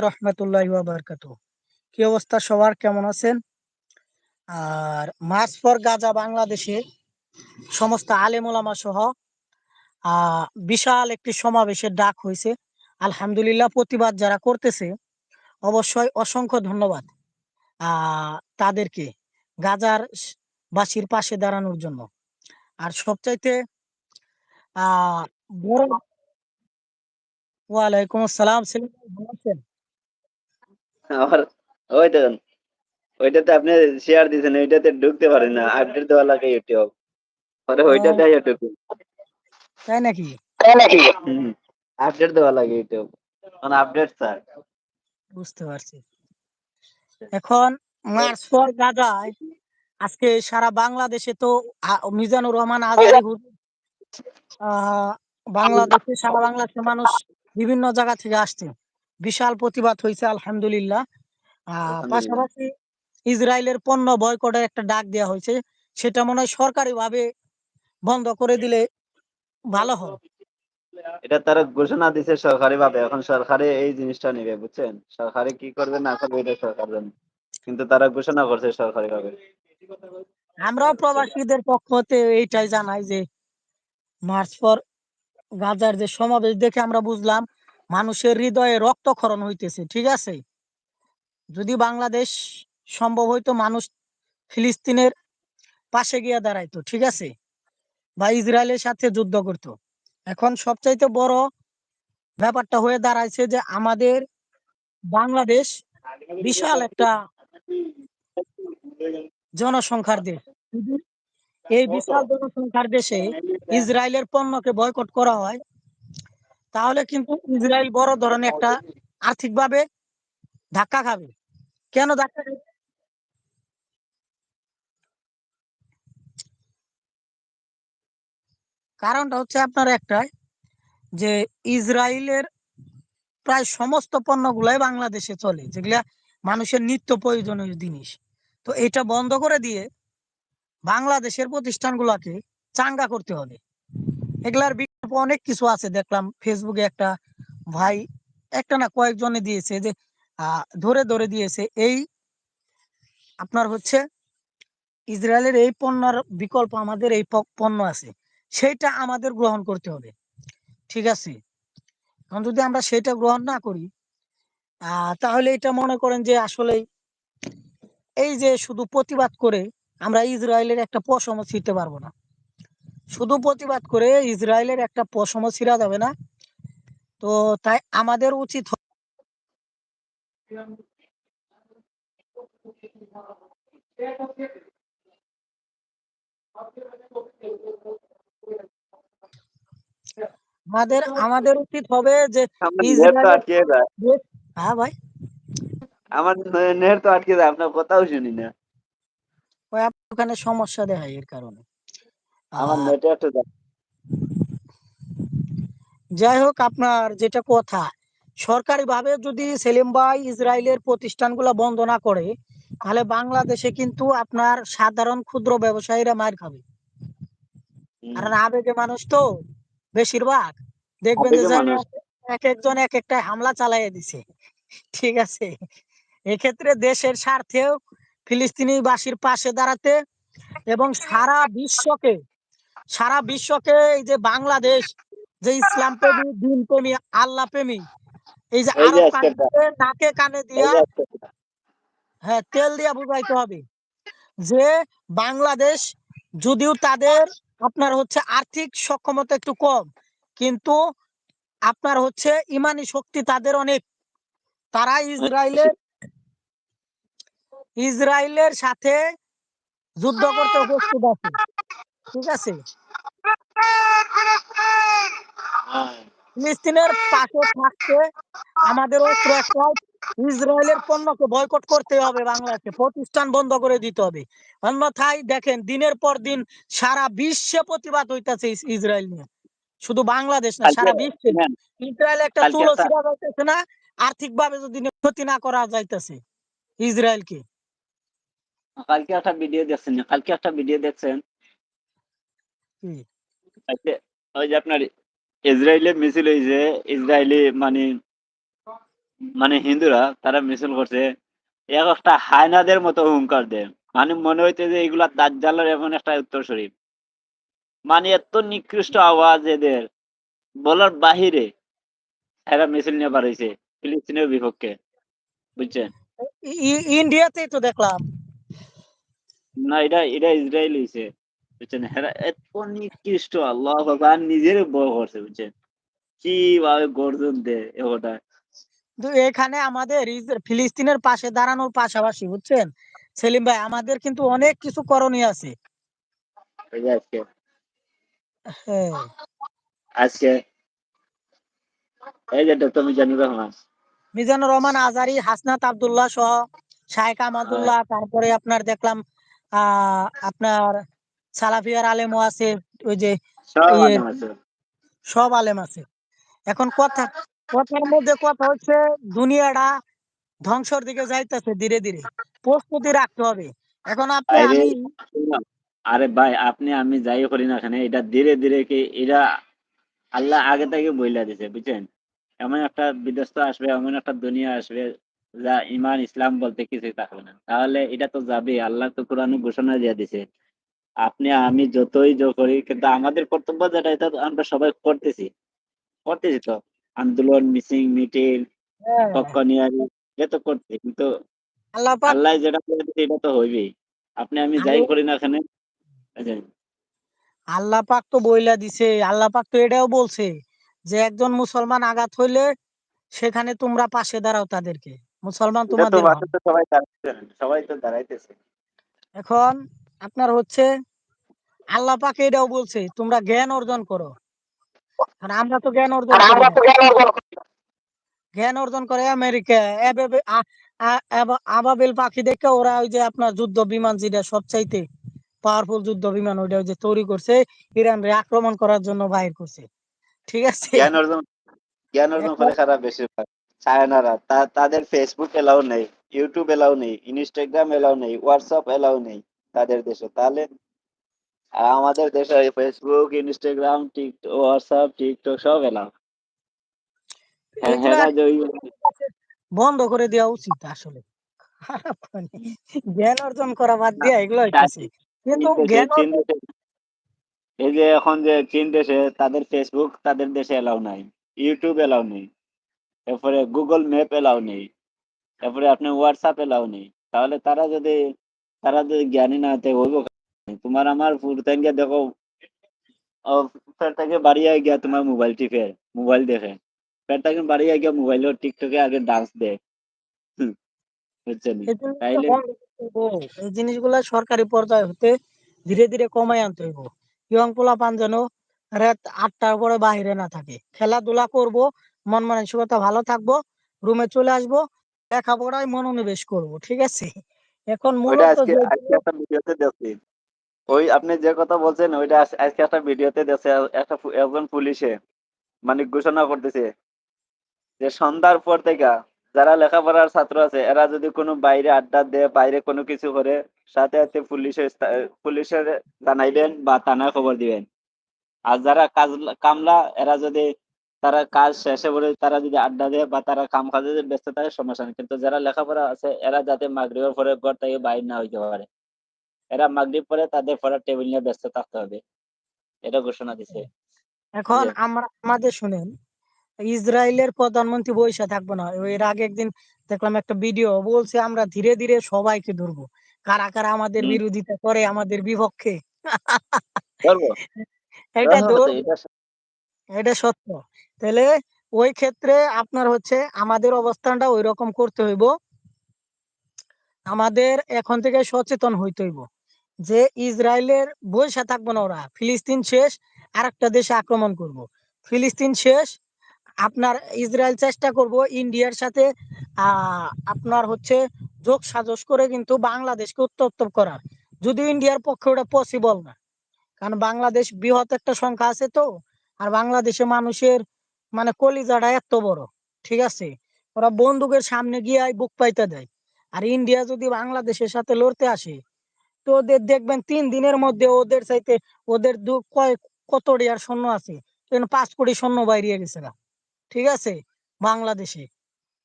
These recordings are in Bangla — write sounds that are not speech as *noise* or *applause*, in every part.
রহমতুল্লাহ বারকাত কি অবস্থা সবার? কেমন আছেন? আর মার্চ ফর গাজা বাংলাদেশে সমস্ত আলেমোলামা সহ বিশাল একটি সমাবেশের ডাক হয়েছে আলহামদুলিল্লাহ প্রতিবাদ যারা করতেছে, অবশ্যই অসংখ্য ধন্যবাদ তাদেরকে গাজার বাসীর পাশে দাঁড়ানোর জন্য। আর সবচাইতে আহ বড় ওয়ালাইকুম আসসালাম সেলিম ভালো আছেন? আমার ওই ওইটাতে আপনি শেয়ার দিয়েছেন ওইটাতে ঢুকতে পারেন না আপডেট দেওয়া লাগে ইউটিউব পরে ওইটা ও। দেয় ঢুকুন তাই নাকি? আপডেট দেওয়া লাগে ইউটিউব মানে আপডেট স্যার বুঝতে পারছি। এখন মার্চ ফর গাজায় আজকে সারা বাংলাদেশে তো মিজানুর রহমান আজহারি বাংলাদেশে সারা বাংলাদেশের মানুষ বিভিন্ন জায়গা থেকে আসছে। বিশাল প্রতিবাদ হয়েছে আলহামদুলিল্লাহ। পাশাপাশি ইসরায়েলের পণ্য বয়কটের একটা ডাক দেওয়া হয়েছে সেটা মনে হয় সরকারি ভাবে বন্ধ করে দিলে ভালো হয়। এটা তারা ঘোষণা দিছে সরকারি ভাবে এখন সরকারে এই জিনিসটা নেবে বুঝছেন? সরকারে কি করবে না করবে এটা সরকার জানে। কিন্তু তারা ঘোষণা করছে সরকারি ভাবে আমরাও প্রবাসীদের পক্ষ হতে এইটাই জানাই যে মার্চ ফর গাজার যে সমাবেশ দেখে আমরা বুঝলাম মানুষের হৃদয়ে রক্তক্ষরণ হইতেছে, ঠিক আছে? যদি বাংলাদেশ সম্ভব হইতো মানুষ ফিলিস্তিনের পাশে গিয়ে দাঁড়াইতো, ঠিক আছে? বা ইসরায়েলের সাথে যুদ্ধ করত। এখন সবচাইতে বড় ব্যাপারটা হয়ে দাঁড়াইছে যে আমাদের বাংলাদেশ বিশাল একটা জনসংখ্যার দেশ। এই বিশাল জনসংখ্যার দেশে ইসরায়েলের পণ্যকে বয়কট করা হয়। তাহলে কিন্তু ইসরায়েল বড় ধরনের একটা আর্থিকভাবে ধাক্কা খাবে। কেন ধাক্কা খাবে? কারণটা হচ্ছে আপনার একটাই যে ইসরায়েলের প্রায় সমস্ত পণ্যগুলাই বাংলাদেশে চলে, যেগুলা মানুষের নিত্য প্রয়োজনীয় জিনিস। তো এটা বন্ধ করে দিয়ে বাংলাদেশের প্রতিষ্ঠানগুলোকে চাঙ্গা করতে হবে। এগুলার অনেক কিছু আছে দেখলাম ফেসবুকে একটা ভাই, একটা না কয়েকজনে দিয়েছে যে ধরে ধরে দিয়েছে এই আপনার হচ্ছে ইসরায়েলের এই পণ্যর বিকল্প আমাদের এই পণ্য আছে সেটা আমাদের গ্রহণ করতে হবে, ঠিক আছে? এখন যদি আমরা সেটা গ্রহণ না করি তাহলে এটা মনে করেন যে আসলে এই যে শুধু প্রতিবাদ করে আমরা ইসরায়েলের একটা পশম ছিঁড়তে পারব না। শুধু প্রতিবাদ করে ইসরায়েলের একটা পশম ছিঁড়া যাবে না। তো তাই আমাদের উচিত আমাদের আমাদের উচিত হবে যে হ্যাঁ ভাই? আমার নেট তো আটকে যায় আপনার কথাও শুনি না। ওই আপনার ওখানে সমস্যা দেখায় এর কারণে। আমার নেটে একটু যাই হোক আপনার যেটা কথা সরকারি ভাবে যদি সেলিম ভাই ইসরায়েলের প্রতিষ্ঠানগুলো বন্ধ না করে তাহলে বাংলাদেশে কিন্তু আপনার সাধারণ ক্ষুদ্র ব্যবসায়ীরা মার খাবে। কারণ আবেগে মানুষ তো বেশিরভাগ। দেখবেন যে এক একজন এক একটা হামলা চালাইয়া দিছে। ঠিক আছে? এক্ষেত্রে দেশের স্বার্থেও ফিলিস্তিনি বাসীর পাশে দাঁড়াতে এবং সারা বিশ্বকে সারা বিশ্বকে এই যে বাংলাদেশ যে ইসলাম প্রেমী দিন প্রেমী আল্লাহ প্রেমী এই যে আরব কান্ট্রিতে নাকে কানে দিয়া। হ্যাঁ তেল দিয়া বুঝাইতে হবে যে বাংলাদেশ যদিও তাদের আপনার হচ্ছে আর্থিক সক্ষমতা একটু কম কিন্তু আপনার হচ্ছে ইমানি শক্তি তাদের অনেক তারা ইসরায়েলের ইসরায়েলের সাথে যুদ্ধ করতে প্রস্তুত আছে ঠিক আছে। ফিলিস্তিনের পাশে থাকতে আমাদের অস্ত্র ইসরায়েলের পণ্যকে বয়কট করতে হবে বাংলাদেশে প্রতিষ্ঠান বন্ধ করে দিতে হবে। অন্যথায় দেখেন দিনের পর দিন সারা বিশ্বে প্রতিবাদ হইতাছে ইসরায়েল নিয়ে। শুধু বাংলাদেশ না সারা বিশ্বে। হ্যাঁ, ইসরায়েল একটা চুলো একটা- যাইতেছে না আর্থিক ভাবে যদি ক্ষতি না করা যাইতেছে ইসরায়েলকে। কালকে একটা ভিডিও দেখছেন কালকে একটা ভিডিও দেখছেন? কি? ওই যে আপনার ইসরায়েলের মিছিল হয়েছে ইসরায়েলি মানে মানে হিন্দুরা তারা মিছিল করছে এক একটা হায়নাদের মতো হুঙ্কার দেয়। মানে মনে হইতে যে এগুলা দাজ্জালের এমন একটা উত্তর শরীফ মানে এত নিকৃষ্ট আওয়াজ এদের। বলার বাহিরে এরা মিছিল নিয়ে বার হয়েছে ফিলিস্তিনের বিপক্ষে। বুঝছেন? ইন্ডিয়াতেই তো দেখলাম। না এটা এটা ইসরায়েল হয়েছে বুঝছেন? এরা এত নিকৃষ্ট আল্লাহ ভগবান নিজের বড় করছে বুঝছেন? কীভাবে গর্জন দেয় ওটা কিন্তু এখানে আমাদের ফিলিস্তিনের পাশে দাঁড়ানোর পাশাপাশি বুঝছেন? সেলিম ভাই আমাদের কিন্তু অনেক কিছু করণীয় আছে। আজকে। হ্যাঁ। আজকে এই যে ডক্টর মিজানুর রহমান। মিজানুর রহমান আজারি হাসনাত আব্দুল্লাহ সহ শাহেখ আহমদুল্লাহ তারপরে আপনার দেখলাম আহ আপনার সালাফিয়ার আলেমও আছে ওই যে সব ইয়ে- আলেম আছে। সব আলেম আছে। এখন কথা কথার মধ্যে কথা হচ্ছে দুনিয়াটা ধ্বংসর দিকে যাইতেছে ধীরে ধীরে। প্রস্তুতি রাখতে হবে। এখন আপনি আরে, আমি আরে ভাই আপনি আমি যাই করি না কেন এটা ধীরে ধীরে কি এরা আল্লাহ আগে থেকে বইলা দিছে বুঝছেন? এমন একটা বিধ্বস্ত আসবে এমন একটা দুনিয়া আসবে যা ইমান ইসলাম বলতে কিছুই থাকবে না। তাহলে এটা তো যাবে আল্লাহ তো কোরআনে ঘোষণা দিয়ে দিছে। আপনি আমি যতই জো করি কিন্তু আমাদের কর্তব্য যেটা এটা আমরা সবাই করতেছি। করতেছি তো। আন্দোলন মিসিং মিটিং হ্যাঁ, এটা তো করতেছি। কিন্তু আল্লাহ পাক আল্লাহ যেটা করে দিছে এটা তো হইবেই। আপনি আমি যাই আল্লাহ- করি না এখানে? আল্লাহ পাক তো বইলা দিছে আল্লাহ পাক তো এটাও বলছে যে একজন মুসলমান আঘাত হইলে সেখানে তোমরা পাশে দাঁড়াও তাদেরকে। মুসলমান এটা তো তোমাদের ভাই। সবাই দাঁড়াইছে সবাই তো দাঁড়াইতেছে। এখন আপনার হচ্ছে আল্লাহ পাক এটাও বলছে তোমরা জ্ঞান অর্জন করো। আর আমরা তো জ্ঞান অর্জন জ্ঞান অর্জন করে আমেরিকা আবাবিল পাখি দেখে ওরা ওই যে আপনার যুদ্ধ বিমান যেটা সবচাইতে পাওয়ারফুল যুদ্ধ বিমান ওইটা ওই যে তৈরি করছে ইরান রে আক্রমণ করার জন্য বাহির করছে। ঠিক আছে? জ্ঞান অর্জন জ্ঞান অর্জন করে খারাপ বেশিরভাগ। চায়নারা তাদের ফেসবুক এলাও নেই ইউটিউব এলাও নেই ইনস্টাগ্রাম এলাও নেই হোয়াটসঅ্যাপ এলাও নেই। তাদের দেশে। তাহলে আর আমাদের দেশে Facebook Instagram TikTok WhatsApp TikTok সব এলাও হ্যাঁ হ্যাঁ বন্ধ করে দেওয়া উচিত আসলে। খারাপ মানে জ্ঞান অর্জন করা বাদ দিয়া এগুলো কিন্তু জ্ঞান এই যে এখন যে চীন দেশে তাদের ফেসবুক তাদের দেশে এলাও নাই। ইউটিউব এলাও নেই। এরপরে গুগল ম্যাপ এলাও নেই। তারপরে আপনার হোয়াটসঅ্যাপ এলাও নেই। তাহলে তারা যদি তারা যদি জ্ঞানী না থাকে হইব তোমার আমার ফুরতেন গিয়ে দেখো ফের থেকে বাড়িয়ে গিয়া তোমার মোবাইল টিপে মোবাইল দেখে। ফের থেকে বাড়িয়ে গিয়া মোবাইল টিকটকে আগে ডান্স দেয় বুঝছেন এই তাইলে জিনিসগুলা সরকারি পর্যায়ে হতে ধীরে ধীরে কমাই আনতে হইব। ইয়ং পোলাপান যেন রাত আটটার পরে বাহিরে না থাকে খেলাধুলা করব মন মানসিকতা ভালো থাকব রুমে চলে আসব লেখাপড়ায় মনোনিবেশ করব ঠিক আছে? এখন মূলত আজকে আজকে একটা ভিডিওতে দেখছি। ওই আপনি যে কথা বলছেন ওইটা আজকে একটা ভিডিওতে দেখছে একটা একজন পুলিশে মানে ঘোষণা করতেছে যে সন্ধ্যার পর থেকে যারা লেখাপড়ার ছাত্র আছে এরা যদি কোনো বাইরে আড্ডা দেয় বাইরে কোনো কিছু করে সাথে সাথে পুলিশের পুলিশের জানাইবেন বা থানায় খবর দিবেন। আর যারা কাজ কামলা এরা যদি তারা কাজ শেষে করে তারা যদি আড্ডা দেয় বা তারা কাম কাজে ব্যস্ত থাকে সমস্যা নেই। কিন্তু যারা লেখাপড়া আছে এরা যাতে মাগরিবের পরে ঘর থেকে বাইরে না হইতে পারে। এরা মাগরিব পরে তাদের পড়ার টেবিল নিয়ে ব্যস্ত থাকতে হবে। এটা ঘোষণা দিছে। এখন আমরা আমাদের শুনেন ইসরায়েলের প্রধানমন্ত্রী বৈশা থাকব না। এর আগে একদিন দেখলাম একটা ভিডিও বলছে আমরা ধীরে ধীরে সবাইকে ধরবো। কারা কারা আমাদের বিরোধিতা করে আমাদের বিপক্ষে? *laughs* এটা সত্য। তাহলে ওই ক্ষেত্রে আপনার হচ্ছে আমাদের অবস্থানটা ওই রকম করতে হইব। আমাদের এখন থেকে সচেতন হইতে হইব যে ইসরায়েলের বৈশা থাকব না ওরা, ফিলিস্তিন শেষ আর একটা দেশে আক্রমণ করব। ফিলিস্তিন শেষ, আপনার ইসরায়েল চেষ্টা করব ইন্ডিয়ার সাথে আপনার হচ্ছে যোগ সাজস করে কিন্তু বাংলাদেশকে উত্তপ্ত করার। যদিও ইন্ডিয়ার পক্ষে ওটা পসিবল না। কারণ বাংলাদেশ বৃহৎ একটা সংখ্যা আছে তো, আর বাংলাদেশে মানুষের মানে কলিজাটা এত বড়, ঠিক আছে? ওরা বন্দুকের সামনে গিয়ে বুক পাইতে দেয়। আর ইন্ডিয়া যদি বাংলাদেশের সাথে লড়তে আসে, তো ওদের দেখবেন তিন দিনের মধ্যে ওদের চাইতে ওদের দু কয় কত আর সৈন্য আছে পাঁচ কোটি সৈন্য বাইরিয়ে গেছে গা। ঠিক আছে? বাংলাদেশে।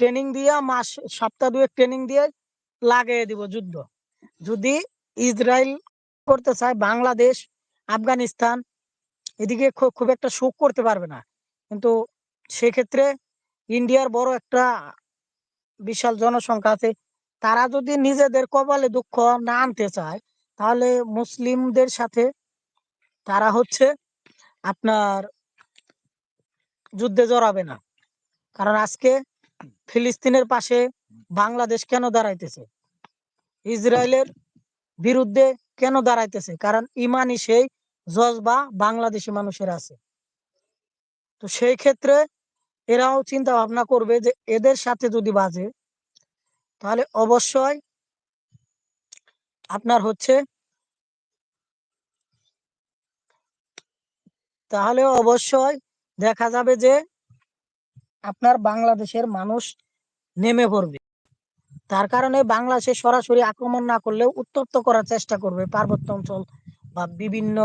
ট্রেনিং দিয়া মাস, সপ্তাহ দুয়েক ট্রেনিং দিয়ে লাগিয়ে দিব যুদ্ধ। যদি ইসরায়েল করতে চায়, বাংলাদেশ, আফগানিস্তান, এদিকে খুব একটা সুখ করতে পারবে না। কিন্তু সেক্ষেত্রে ইন্ডিয়ার বড় একটা বিশাল জনসংখ্যা আছে। তারা যদি নিজেদের কপালে দুঃখ না আনতে চায়, তাহলে মুসলিমদের সাথে তারা হচ্ছে আপনার যুদ্ধে জড়াবে না। কারণ আজকে ফিলিস্তিনের পাশে বাংলাদেশ কেন দাঁড়াইতেছে? ইসরায়েলের বিরুদ্ধে কেন দাঁড়াইতেছে? কারণ ইমানই সেই জজবা বাংলাদেশি মানুষের আছে। তো সেই ক্ষেত্রে এরাও চিন্তা ভাবনা করবে যে এদের সাথে যদি বাজে, তাহলে অবশ্যই আপনার হচ্ছে তাহলে অবশ্যই দেখা যাবে যে আপনার বাংলাদেশের মানুষ নেমে পড়বে। তার কারণে বাংলাদেশে সরাসরি আক্রমণ না করলেও উত্তপ্ত করার চেষ্টা করবে পার্বত্য অঞ্চল বা বিভিন্ন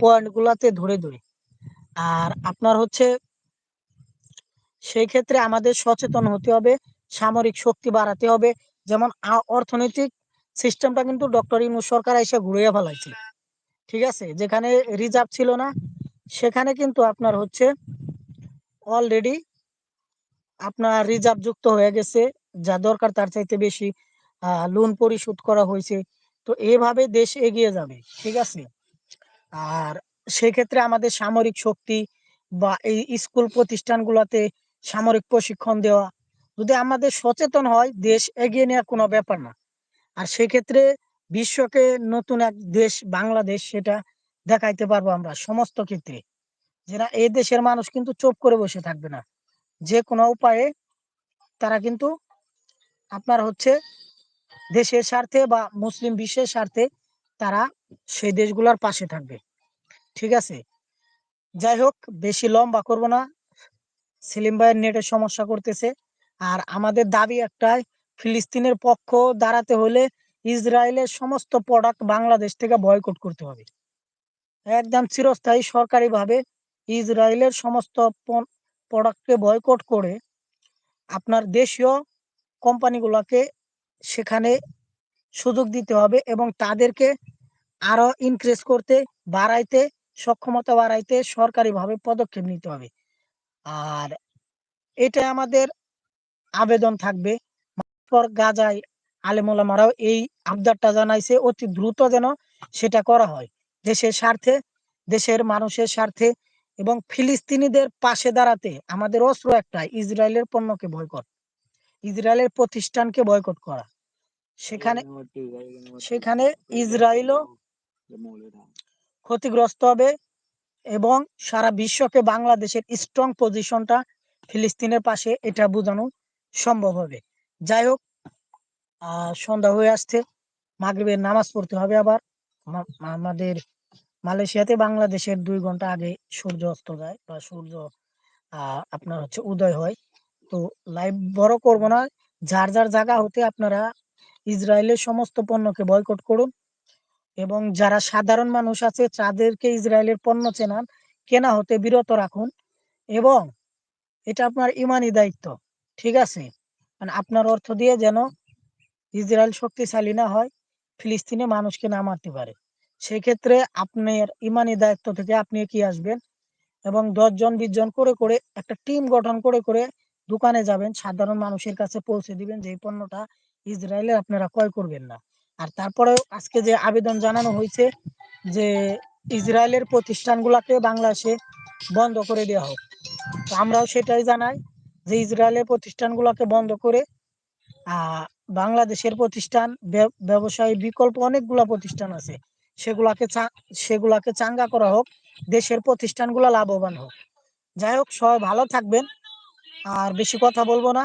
পয়েন্ট গুলাতে ধরে ধরে। আর আপনার হচ্ছে সেই ক্ষেত্রে আমাদের সচেতন হতে হবে, সামরিক শক্তি বাড়াতে হবে। যেমন অর্থনৈতিক সিস্টেমটা কিন্তু ডক্টর ইউনূস সরকার এসে ঘুরিয়ে ফেলাইছে। ঠিক আছে? যেখানে রিজার্ভ ছিল না, সেখানে কিন্তু আপনার হচ্ছে অলরেডি আপনার রিজার্ভ যুক্ত হয়ে গেছে। যা দরকার তার চাইতে বেশি লোন পরিশোধ করা হয়েছে। তো এভাবে দেশ এগিয়ে যাবে। ঠিক আছে? আর সেক্ষেত্রে আমাদের সামরিক শক্তি বা এই স্কুল প্রতিষ্ঠানগুলোতে সামরিক প্রশিক্ষণ দেওয়া। যদি আমাদের সচেতন হয়, দেশ এগিয়ে নেওয়ার কোনো ব্যাপার না। আর সেক্ষেত্রে বিশ্বকে নতুন এক দেশ, বাংলাদেশ, সেটা দেখাইতে পারব আমরা সমস্ত ক্ষেত্রে। যেটা এই দেশের মানুষ কিন্তু চুপ করে বসে থাকবে না। যে কোনো উপায়ে তারা কিন্তু আপনার হচ্ছে দেশের স্বার্থে বা মুসলিম বিশ্বের স্বার্থে তারা সেই দেশগুলোর পাশে থাকবে। ঠিক আছে? যাই হোক, বেশি লম্বা করব না। সেলিম ভাইয়ের নেটের সমস্যা করতেছে। আর আমাদের দাবি একটাই, ফিলিস্তিনের পক্ষ দাঁড়াতে হলে ইসরায়েলের সমস্ত প্রোডাক্ট বাংলাদেশ থেকে বয়কট করতে হবে। একদম চিরস্থায়ী সরকারিভাবে ইসরায়েলের সমস্ত প্রোডাক্টকে বয়কট করে আপনার দেশীয় কোম্পানিগুলোকে সেখানে সুযোগ দিতে হবে এবং তাদেরকে আরও ইনক্রিজ করতে, বাড়াইতে, সক্ষমতা বাড়াইতে সরকারিভাবে পদক্ষেপ নিতে হবে। আর এটা আমাদের আবেদন থাকবে। পর গাজায় আলেমোলামারাও এই আবদারটা জানাইছে অতি দ্রুত যেন সেটা করা হয়। দেশের স্বার্থে দেশের মানুষের স্বার্থে এবং ফিলিস্তিনিদের পাশে দাঁড়াতে আমাদের অস্ত্র একটা ইসরায়েলের পণ্যকে বয়কট ইসরায়েলের প্রতিষ্ঠানকে বয়কট করা। সেখানে সেখানে ইসরায়েলও ক্ষতিগ্রস্ত হবে। এবং সারা বিশ্বকে বাংলাদেশের স্ট্রং পজিশনটা ফিলিস্তিনের পাশে এটা বোঝানো সম্ভব হবে। যাই হোক সন্ধ্যা হয়ে আসছে, মাগরিবের নামাজ পড়তে হবে আবার। আমাদের মালয়েশিয়াতে বাংলাদেশের দুই ঘণ্টা আগে সূর্য অস্ত যায় বা সূর্য আপনার হচ্ছে উদয় হয়। তো লাইভ বড় করব না, যার যার জায়গা হতে আপনারা ইসরায়েলের সমস্ত পণ্যকে বয়কট করুন। এবং যারা সাধারণ মানুষ আছে, তাদেরকে ইসরায়েলের পণ্য চেনান কেনা হতে বিরত রাখুন এবং এটা আপনার ইমানি দায়িত্ব, ঠিক আছে? মানে আপনার অর্থ দিয়ে যেন ইসরায়েল শক্তিশালী না হয়, ফিলিস্তিনে মানুষকে না মারতে পারে। সেই ক্ষেত্রে আপনার ইমানি দায়িত্ব থেকে আপনি কি আসবেন এবং দশ জন বিশ জন করে করে, একটা টিম গঠন করে করে দোকানে যাবেন, সাধারণ মানুষের কাছে পৌঁছে দিবেন যে পণ্যটা ইসরায়েলে আপনারা ক্রয় করবেন না। আর তারপরে আজকে যে আবেদন জানানো হয়েছে যে ইসরায়েলের প্রতিষ্ঠানগুলোকে বাংলাদেশে বন্ধ করে দেওয়া হোক, তো আমরাও সেটাই জানাই যে ইসরায়েলের প্রতিষ্ঠানগুলোকে বন্ধ করে বাংলাদেশের প্রতিষ্ঠান ব্য- ব্যবসায়ী বিকল্প অনেকগুলা প্রতিষ্ঠান আছে, সেগুলাকে সেগুলাকে চাঙ্গা করা হোক, দেশের প্রতিষ্ঠানগুলো লাভবান হোক। যাই হোক, সবাই ভালো থাকবেন, আর বেশি কথা বলব না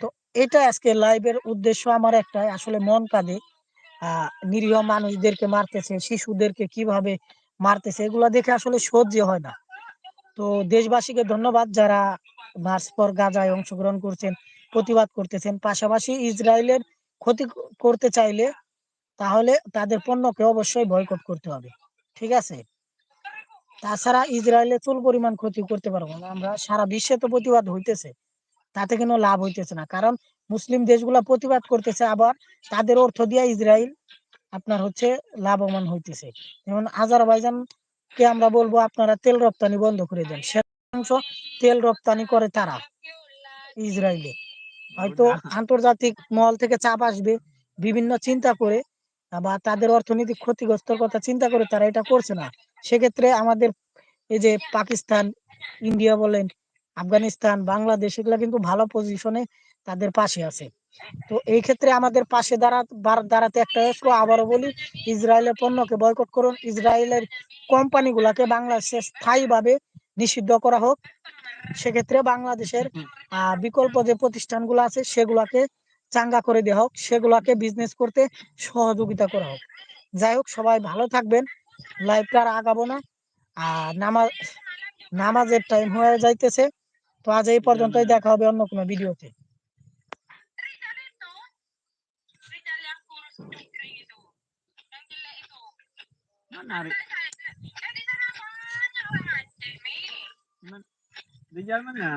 তো এটা আজকে লাইভের উদ্দেশ্য আমার একটাই, আসলে মন কাঁদে। নিরীহ মানুষদেরকে মারতেছে, শিশুদেরকে কীভাবে মারতেছে, এগুলা দেখে আসলে সহ্য হয় না। তো দেশবাসীকে ধন্যবাদ যারা মার্চ পর গাজায় অংশগ্রহণ করছেন, প্রতিবাদ করতেছেন। পাশাপাশি ইসরায়েলের ক্ষতি করতে চাইলে তাহলে তাদের পণ্যকে অবশ্যই বয়কট করতে হবে। ঠিক আছে? তাছাড়া ইসরায়েলের চুল পরিমাণ ক্ষতি করতে পারব না। আমরা সারা বিশ্বে তো প্রতিবাদ হইতেছে। তাতে কোনো লাভ হইতেছে না। কারণ মুসলিম দেশগুলা প্রতিবাদ করতেছে আবার তাদের অর্থ দিয়ে ইসরায়েল আপনার হচ্ছে লাভবান হইতেছে। যেমন আজারবাইজান কে আমরা বলব আপনারা তেল রপ্তানি বন্ধ করে দেন। অংশ তেল রপ্তানি করে তারা ইসরায়েলে হয়তো আন্তর্জাতিক মহল থেকে চাপ আসবে বিভিন্ন চিন্তা করে বা তাদের অর্থনৈতিক ক্ষতিগ্রস্তর কথা চিন্তা করে তারা এটা করছে না। সেক্ষেত্রে আমাদের এই যে পাকিস্তান ইন্ডিয়া বলেন আফগানিস্তান বাংলাদেশ এগুলা কিন্তু ভালো পজিশনে তাদের পাশে আছে। তো এই ক্ষেত্রে আমাদের পাশে দাঁড়া দাঁড়াতে একটা অস্ত্র আবারও বলি ইসরায়েলের পণ্যকে বয়কট করুন ইসরায়েলের কোম্পানিগুলাকে বাংলাদেশে স্থায়ীভাবে নিষিদ্ধ করা হোক। সেক্ষেত্রে বাংলাদেশের আহ, বিকল্প যে প্রতিষ্ঠানগুলো আছে সেগুলাকে চাঙ্গা করে দেওয়া হোক সেগুলাকে বিজনেস করতে সহযোগিতা করা হোক। যাই হোক সবাই ভালো থাকবেন লাইভটা আর আগাবো না। আর নামাজ নামাজের টাইম হয়ে যাইতেছে। তো আজ এই পর্যন্তই দেখা হবে অন্য কোনো ভিডিওতে? না?